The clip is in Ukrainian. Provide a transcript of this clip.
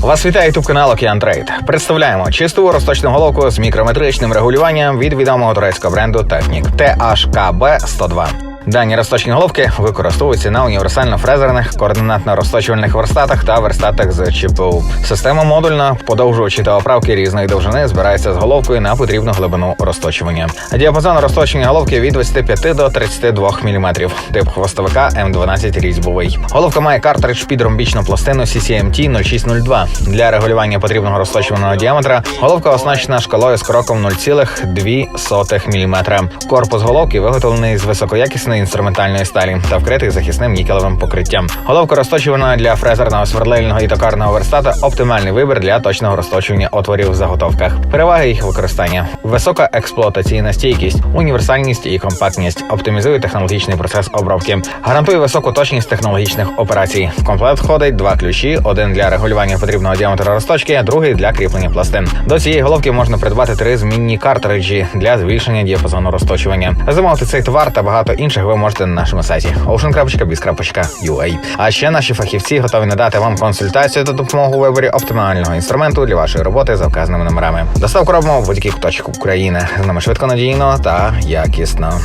Вас вітає ютуб канал Океан Трейд. Представляємо чисту розточну головку з мікрометричним регулюванням від відомого турецького бренду Технік THKB 102. Дані розточні головки використовуються на універсально-фрезерних координатно-розточувальних верстатах та верстатах з ЧПУ. Система модульна, подовжувачі та оправки різної довжини збирається з головкою на потрібну глибину розточування. Діапазон розточення головки від 25 до 32 мм. Тип хвостовика М12 різьбовий. Головка має картридж під ромбічну пластину CCMT 0602. Для регулювання потрібного розточуваного діаметра головка оснащена шкалою з кроком 0,2 мм. Корпус головки виготовлений з високоякісної інструментальної сталі та вкритий захисним нікелевим покриттям. Головка розточувана для фрезерного сверлильного і токарного верстата оптимальний вибір для точного розточування отворів в заготовках. Переваги їх використання: висока експлуатаційна стійкість, універсальність і компактність, оптимізує технологічний процес обробки, гарантує високу точність технологічних операцій. В комплект входить два ключі: один для регулювання потрібного діаметру розточки, другий для кріплення пластин. До цієї головки можна придбати три змінні картриджі для збільшення діапазону розточування. Замовити цей товар та багато інших ви можете на нашому сайті ocean.biz.ua. А ще наші фахівці готові надати вам консультацію та допомогу у виборі оптимального інструменту для вашої роботи за вказаними номерами. Доставку робимо в будь-яких точках України. З нами швидко надійно та якісно.